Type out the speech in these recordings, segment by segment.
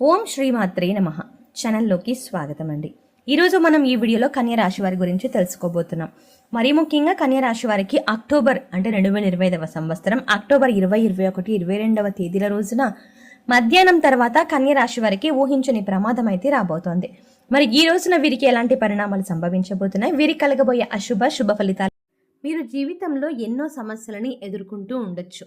ఓం శ్రీమాత్రే నమ. ఛానల్లోకి స్వాగతం అండి ఈరోజు మనం ఈ వీడియోలో కన్యా రాశి వారి గురించి తెలుసుకోబోతున్నాం. మరీ ముఖ్యంగా కన్యా రాశి వారికి అక్టోబర్ అంటే రెండు వేల ఇరవై ఐదవ సంవత్సరం అక్టోబర్ ఇరవై ఇరవై ఒకటి ఇరవై రెండవ తేదీల రోజున మధ్యాహ్నం తర్వాత కన్యా రాశి వారికి ఊహించని ప్రమాదం అయితే రాబోతోంది. మరి ఈ రోజున వీరికి ఎలాంటి పరిణామాలు సంభవించబోతున్నాయి? వీరికి కలగబోయే అశుభ శుభ ఫలితాలు. మీరు జీవితంలో ఎన్నో సమస్యలని ఎదుర్కొంటూ ఉండొచ్చు.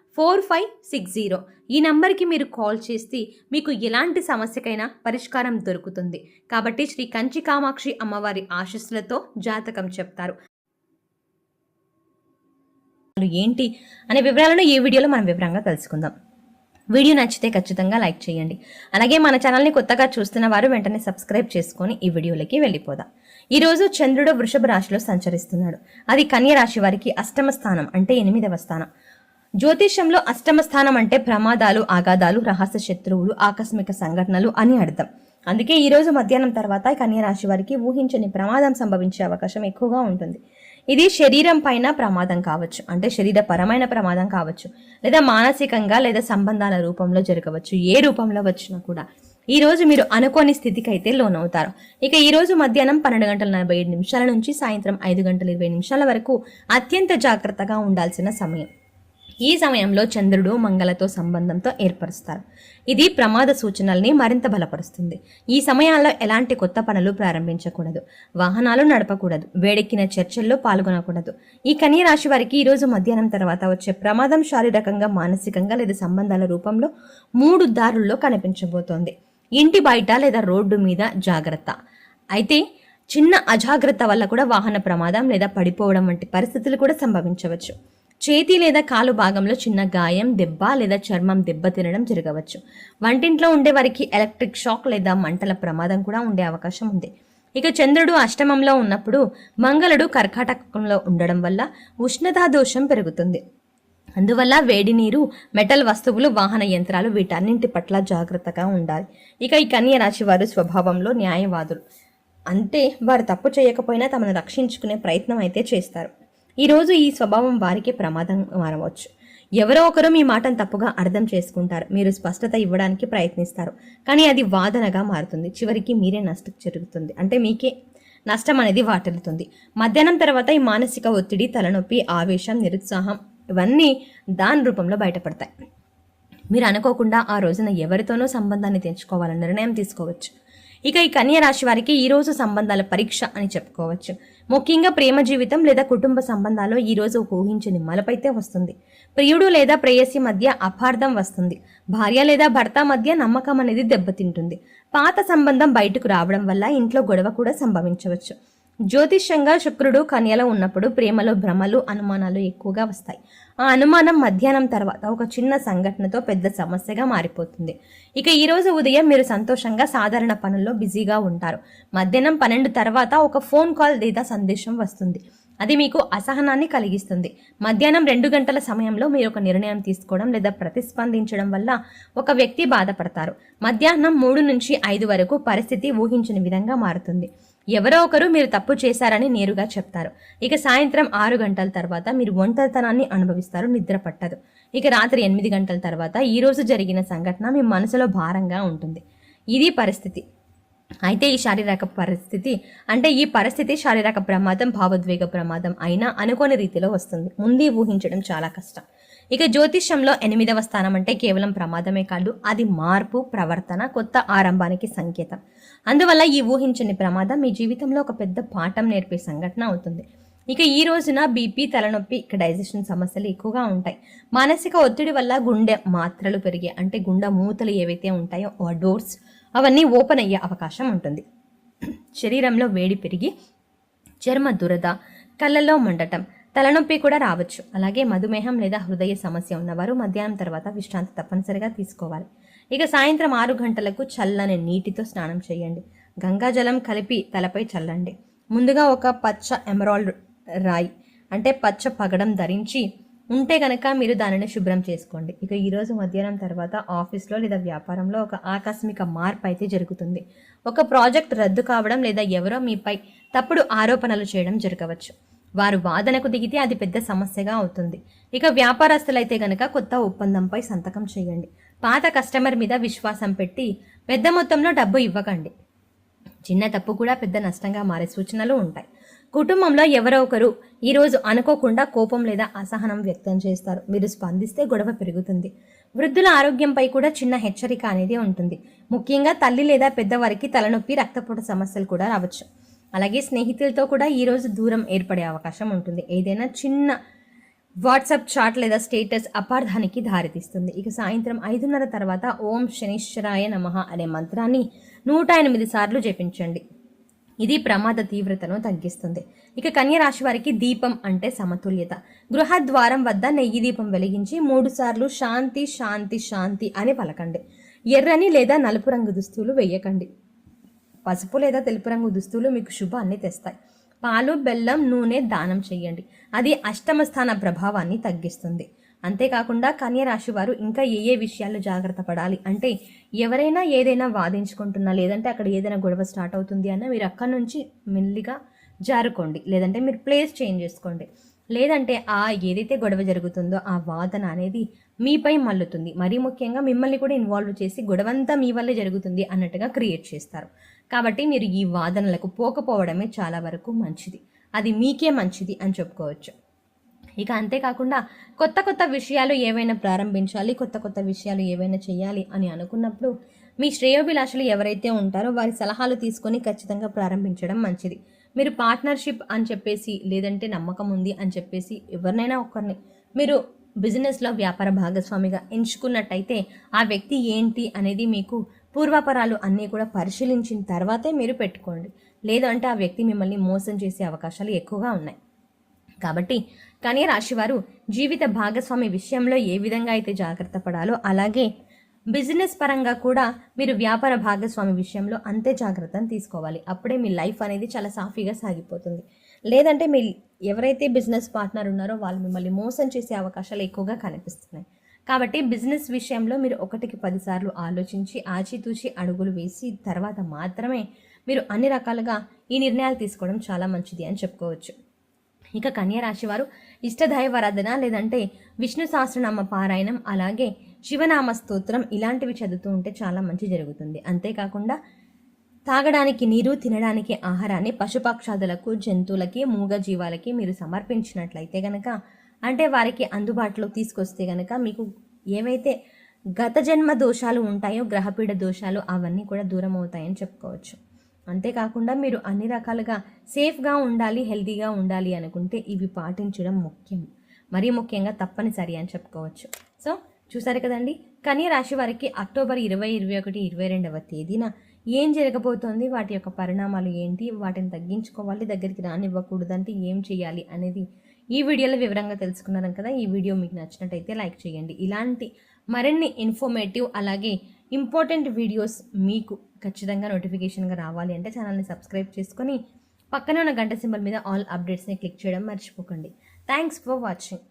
four five six zero. ఈ నంబర్కి మీరు కాల్ చేస్తే మీకు ఎలాంటి సమస్యకైనా పరిష్కారం దొరుకుతుంది. కాబట్టి శ్రీ కంచి కామాక్షి అమ్మవారి ఆశస్సులతో జాతకం చెప్తారు. ఏంటి అనే వివరాలను ఈ వీడియోలో మనం వివరంగా తెలుసుకుందాం. వీడియో నచ్చితే ఖచ్చితంగా లైక్ చేయండి. అలాగే మన ఛానల్ని కొత్తగా చూస్తున్న వారు వెంటనే సబ్స్క్రైబ్ చేసుకొని ఈ వీడియోలోకి వెళ్ళిపోదాం. ఈరోజు చంద్రుడు వృషభ రాశిలో సంచరిస్తున్నాడు. అది కన్య రాశి వారికి అష్టమ స్థానం అంటే ఎనిమిదవ స్థానం. జ్యోతిష్యంలో అష్టమ స్థానం అంటే ప్రమాదాలు ఆగాదాలు రహస్య శత్రువులు ఆకస్మిక సంఘటనలు అని అర్థం. అందుకే ఈ రోజు మధ్యాహ్నం తర్వాత కన్యరాశి వారికి ఊహించని ప్రమాదం సంభవించే అవకాశం ఎక్కువగా ఉంటుంది. ఇది శరీరం పైన ప్రమాదం కావచ్చు. అంటే శరీరపరమైన ప్రమాదం కావచ్చు. లేదా మానసికంగా లేదా సంబంధాల రూపంలో జరగవచ్చు. ఏ రూపంలో వచ్చినా కూడా. ఈ రోజు మీరు అనుకోని స్థితికి అయితే లోనవుతారు. ఇక ఈ రోజు మధ్యాహ్నం పన్నెండు గంటల నలభై ఏడు నిమిషాల నుంచి సాయంత్రం ఐదు గంటల ఇరవై నిమిషాల వరకు అత్యంత జాగ్రత్తగా ఉండాల్సిన సమయం. ఈ సమయంలో చంద్రుడు మంగళతో సంబంధంతో ఏర్పరుస్తారు. ఇది ప్రమాద సూచనల్ని మరింత బలపరుస్తుంది. ఈ సమయాల్లో ఎలాంటి కొత్త పనులు ప్రారంభించకూడదు. వాహనాలు నడపకూడదు. వేడెక్కిన చర్చల్లో పాల్గొనకూడదు. ఈ కన్య రాశి వారికి ఈరోజు మధ్యాహ్నం తర్వాత వచ్చే ప్రమాదం శారీరకంగా మానసికంగా లేదా సంబంధాల రూపంలో మూడు దారుల్లో కనిపించబోతోంది. ఇంటి బయట లేదా రోడ్డు మీద జాగ్రత్త. అయితే చిన్న అజాగ్రత్త వల్ల కూడా వాహన ప్రమాదం లేదా పడిపోవడం వంటి పరిస్థితులు కూడా సంభవించవచ్చు. చేతి లేదా కాలు భాగంలో చిన్న గాయం దెబ్బ లేదా చర్మం దెబ్బ తినడం జరగవచ్చు. వంటింట్లో ఉండే వారికి ఎలక్ట్రిక్ షాక్ లేదా మంటల ప్రమాదం కూడా ఉండే అవకాశం ఉంది. ఇక చంద్రుడు అష్టమంలో ఉన్నప్పుడు మంగళుడు కర్కాటకంలో ఉండడం వల్ల ఉష్ణతా దోషం పెరుగుతుంది. అందువల్ల వేడి నీరు మెటల్ వస్తువులు వాహన యంత్రాలు వీటన్నింటి పట్ల జాగ్రత్తగా ఉండాలి. ఇక ఈ కన్య రాశి వారు స్వభావంలో న్యాయవాదులు. అంటే వారు తప్పు చేయకపోయినా తమను రక్షించుకునే ప్రయత్నం అయితే చేస్తారు. ఈరోజు ఈ స్వభావం వారికి ప్రమాదం మారవచ్చు. ఎవరో ఒకరు మీ మాటను తప్పుగా అర్థం చేసుకుంటారు. మీరు స్పష్టత ఇవ్వడానికి ప్రయత్నిస్తారు. కానీ అది వాదనగా మారుతుంది. చివరికి మీరే నష్టం జరుగుతుంది. అంటే మీకే నష్టం అనేది వాటిల్లుతుంది. మధ్యాహ్నం తర్వాత ఈ మానసిక ఒత్తిడి తలనొప్పి ఆవేశం నిరుత్సాహం ఇవన్నీ దాని రూపంలో బయటపడతాయి. మీరు అనుకోకుండా ఆ రోజున ఎవరితోనో సంబంధాన్ని తెంచుకోవాలని నిర్ణయం తీసుకోవచ్చు. ఇక ఈ కన్య రాశి వారికి ఈ రోజు సంబంధాల పరీక్ష అని చెప్పుకోవచ్చు. ముఖ్యంగా ప్రేమ జీవితం లేదా కుటుంబ సంబంధాల్లో ఈ రోజు ఒక ఊహించని మలపైతే వస్తుంది. ప్రియుడు లేదా ప్రేయసి మధ్య అపార్థం వస్తుంది. భార్య లేదా భర్త మధ్య నమ్మకం అనేది దెబ్బతింటుంది. పాత సంబంధం బయటకు రావడం వల్ల ఇంట్లో గొడవ కూడా సంభవించవచ్చు. జ్యోతిష్యంగా శుక్రుడు కన్యలో ఉన్నప్పుడు ప్రేమలో భ్రమలు అనుమానాలు ఎక్కువగా వస్తాయి. ఆ అనుమానం మధ్యాహ్నం తర్వాత ఒక చిన్న సంఘటనతో పెద్ద సమస్యగా మారిపోతుంది. ఇక ఈరోజు ఉదయం మీరు సంతోషంగా సాధారణ పనుల్లో బిజీగా ఉంటారు. మధ్యాహ్నం పన్నెండు తర్వాత ఒక ఫోన్ కాల్ లేదా సందేశం వస్తుంది. అది మీకు అసహనాన్ని కలిగిస్తుంది. మధ్యాహ్నం రెండు గంటల సమయంలో మీరు ఒక నిర్ణయం తీసుకోవడం లేదా ప్రతిస్పందించడం వల్ల ఒక వ్యక్తి బాధపడతారు. మధ్యాహ్నం మూడు నుంచి ఐదు వరకు పరిస్థితి ఊహించని విధంగా మారుతుంది. ఎవరో ఒకరు మీరు తప్పు చేశారని నేరుగా చెప్తారు. ఇక సాయంత్రం ఆరు గంటల తర్వాత మీరు ఒంటరితనాన్ని అనుభవిస్తారు నిద్ర పట్టదు. ఇక రాత్రి ఎనిమిది గంటల తర్వాత ఈ రోజు జరిగిన సంఘటన మీ మనసులో భారంగా ఉంటుంది. ఇది పరిస్థితి. అయితే ఈ శారీరక పరిస్థితి అంటే ఈ పరిస్థితి శారీరక ప్రమాదం భావోద్వేగ ప్రమాదం అయినా అనుకోని రీతిలో వస్తుంది. ముందే ఊహించడం చాలా కష్టం. ఇక జ్యోతిష్యంలో ఎనిమిదవ స్థానం అంటే కేవలం ప్రమాదమే కాదు అది మార్పు ప్రవర్తన కొత్త ఆరంభానికి సంకేతం. అందువల్ల ఈ ఊహించని ప్రమాదం మీ జీవితంలో ఒక పెద్ద పాఠం నేర్పే సంఘటన అవుతుంది. ఇక ఈ రోజున బీపీ తలనొప్పి ఇక డైజెషన్ సమస్యలు ఎక్కువగా ఉంటాయి. మానసిక ఒత్తిడి వల్ల గుండె మాత్రలు పెరిగే అంటే గుండె మూతలు ఏవైతే ఉంటాయో ఆ డోర్స్ అవన్నీ ఓపెన్ అయ్యే అవకాశం ఉంటుంది. శరీరంలో వేడి పెరిగి చర్మ దురద కళ్ళల్లో మండటం తలనొప్పి కూడా రావచ్చు. అలాగే మధుమేహం లేదా హృదయ సమస్య ఉన్నవారు మధ్యాహ్నం తర్వాత విశ్రాంతి తప్పనిసరిగా తీసుకోవాలి. ఇక సాయంత్రం ఆరు గంటలకు చల్లని నీటితో స్నానం చేయండి. గంగాజలం కలిపి తలపై చల్లండి. ముందుగా ఒక పచ్చ ఎమరాల్డ్ రాయి అంటే పచ్చ పగడం ధరించి ఉంటే కనుక మీరు దానిని శుభ్రం చేసుకోండి. ఇక ఈరోజు మధ్యాహ్నం తర్వాత ఆఫీస్లో లేదా వ్యాపారంలో ఒక ఆకస్మిక మార్పు అయితే జరుగుతుంది. ఒక ప్రాజెక్ట్ రద్దు కావడం లేదా ఎవరో మీపై తప్పుడు ఆరోపణలు చేయడం జరగవచ్చు. వారు వాదనకు దిగితే అది పెద్ద సమస్యగా అవుతుంది. ఇక వ్యాపారస్తులైతే గనక కొత్త ఒప్పందంపై సంతకం చేయండి. పాత కస్టమర్ మీద విశ్వాసం పెట్టి పెద్ద మొత్తంలో డబ్బు ఇవ్వకండి. చిన్న తప్పు కూడా పెద్ద నష్టంగా మారే సూచనలు ఉంటాయి. కుటుంబంలో ఎవరో ఒకరు ఈరోజు అనుకోకుండా కోపం లేదా అసహనం వ్యక్తం చేస్తారు. మీరు స్పందిస్తే గొడవ పెరుగుతుంది. వృద్ధుల ఆరోగ్యంపై కూడా చిన్న హెచ్చరిక అనేది ఉంటుంది. ముఖ్యంగా తల్లి లేదా పెద్దవారికి తలనొప్పి రక్తపోటు సమస్యలు కూడా రావచ్చు. అలాగే స్నేహితులతో కూడా ఈరోజు దూరం ఏర్పడే అవకాశం ఉంటుంది. ఏదైనా చిన్న వాట్సాప్ చాట్ లేదా స్టేటస్ అపార్థానికి దారితీస్తుంది. ఇక సాయంత్రం ఐదున్నర తర్వాత ఓం శనిశ్వరాయ నమః అనే మంత్రాన్ని నూట ఎనిమిది సార్లు జపించండి. ఇది ప్రమాద తీవ్రతను తగ్గిస్తుంది. ఇక కన్య రాశి వారికి దీపం అంటే సమతుల్యత. గృహద్వారం వద్ద నెయ్యి దీపం వెలిగించి మూడుసార్లు శాంతి శాంతి శాంతి అని పలకండి. ఎర్రని లేదా నలుపు రంగు దుస్తులు వేయకండి. పసుపు లేదా తెలుపు రంగు దుస్తులు మీకు శుభాన్ని తెస్తాయి. పాలు బెల్లం నూనె దానం చేయండి. అది అష్టమ స్థాన ప్రభావాన్ని తగ్గిస్తుంది. అంతేకాకుండా కన్యరాశి వారు ఇంకా ఏ ఏ విషయాల్లో జాగ్రత్త పడాలి? అంటే ఎవరైనా ఏదైనా వాదించుకుంటున్నా లేదంటే అక్కడ ఏదైనా గొడవ స్టార్ట్ అవుతుంది అన్న మీరు అక్కడి నుంచి మెల్లిగా జారుకోండి. లేదంటే మీరు ప్లేస్ చేంజ్ చేసుకోండి. లేదంటే ఆ ఏదైతే గొడవ జరుగుతుందో ఆ వాదన అనేది మీపై మల్లుతుంది. మరీ ముఖ్యంగా మిమ్మల్ని కూడా ఇన్వాల్వ్ చేసి గొడవంతా మీ వల్లే జరుగుతుంది అన్నట్టుగా క్రియేట్ చేస్తారు. కాబట్టి మీరు ఈ వాదనలకు పోకపోవడమే చాలా వరకు మంచిది. అది మీకే మంచిది అని చెప్పుకోవచ్చు. ఇక అంతేకాకుండా కొత్త కొత్త విషయాలు ఏవైనా ప్రారంభించాలి కొత్త కొత్త విషయాలు ఏవైనా చేయాలి అని అనుకున్నప్పుడు మీ శ్రేయోభిలాషులు ఎవరైతే ఉంటారో వారి సలహాలు తీసుకొని ఖచ్చితంగా ప్రారంభించడం మంచిది. మీరు పార్ట్నర్షిప్ అని చెప్పేసి లేదంటే నమ్మకం ఉంది అని చెప్పేసి ఎవరినైనా ఒకరిని మీరు బిజినెస్లో వ్యాపార భాగస్వామిగా ఎంచుకున్నట్టయితే ఆ వ్యక్తి ఏంటి అనేది మీకు పూర్వాపరాలు అన్నీ కూడా పరిశీలించిన తర్వాతే మీరు పెట్టుకోండి. లేదంటే ఆ వ్యక్తి మిమ్మల్ని మోసం చేసే అవకాశాలు ఎక్కువగా ఉన్నాయి. కాబట్టి కన్య రాశివారు జీవిత భాగస్వామి విషయంలో ఏ విధంగా అయితే జాగ్రత్త పడాలో అలాగే బిజినెస్ పరంగా కూడా మీరు వ్యాపార భాగస్వామి విషయంలో అంతే జాగ్రత్తను తీసుకోవాలి. అప్పుడే మీ లైఫ్ అనేది చాలా సాఫీగా సాగిపోతుంది. లేదంటే మీ ఎవరైతే బిజినెస్ పార్ట్నర్ ఉన్నారో వాళ్ళు మిమ్మల్ని మోసం చేసే అవకాశాలు ఎక్కువగా కనిపిస్తున్నాయి. కాబట్టి బిజినెస్ విషయంలో మీరు ఒకటికి పదిసార్లు ఆలోచించి ఆచితూచి అడుగులు వేసి తర్వాత మాత్రమే మీరు అన్ని రకాలుగా ఈ నిర్ణయాలు తీసుకోవడం చాలా మంచిది అని చెప్పుకోవచ్చు. ఇక కన్యరాశి వారు ఇష్టదైవారాధన లేదంటే విష్ణు సహస్రనామ పారాయణం అలాగే శివనామ స్తోత్రం ఇలాంటివి చదువుతూ ఉంటే చాలా మంచి జరుగుతుంది. అంతేకాకుండా తాగడానికి నీరు తినడానికి ఆహారాన్ని పశుపక్షాదులకు జంతువులకి మూగ జీవాలకి మీరు సమర్పించినట్లయితే గనక అంటే వారికి అందుబాటులో తీసుకొస్తే కనుక మీకు ఏవైతే గత జన్మ దోషాలు ఉంటాయో గ్రహపీడ దోషాలు అవన్నీ కూడా దూరం అవుతాయని చెప్పుకోవచ్చు. అంతేకాకుండా మీరు అన్ని రకాలుగా సేఫ్గా ఉండాలి హెల్తీగా ఉండాలి అనుకుంటే ఇవి పాటించడం ముఖ్యం. మరీ ముఖ్యంగా తప్పనిసరి అని చెప్పుకోవచ్చు. సో చూసారు కదండి? కన్య రాశి వారికి అక్టోబర్ ఇరవై ఇరవై ఒకటి ఇరవై రెండవ తేదీన ఏం జరగబోతోంది? వాటి యొక్క పరిణామాలు ఏంటి? వాటిని తగ్గించుకోవాలి దగ్గరికి రానివ్వకూడదంటే ఏం చేయాలి అనేది ఈ వీడియోలో వివరంగా తెలుసుకున్నారం కదా ఈ వీడియో మీకు నచ్చినట్టయితే లైక్ చేయండి. ఇలాంటి మరిన్ని ఇన్ఫర్మేటివ్ అలాగే ఇంపార్టెంట్ వీడియోస్ మీకు ఖచ్చితంగా నోటిఫికేషన్గా రావాలి అంటే ఛానల్ని సబ్స్క్రైబ్ చేసుకొని పక్కనే ఉన్న గంట సింబల్ మీద ఆల్ అప్డేట్స్ని క్లిక్ చేయడం మర్చిపోకండి. Thanks for watching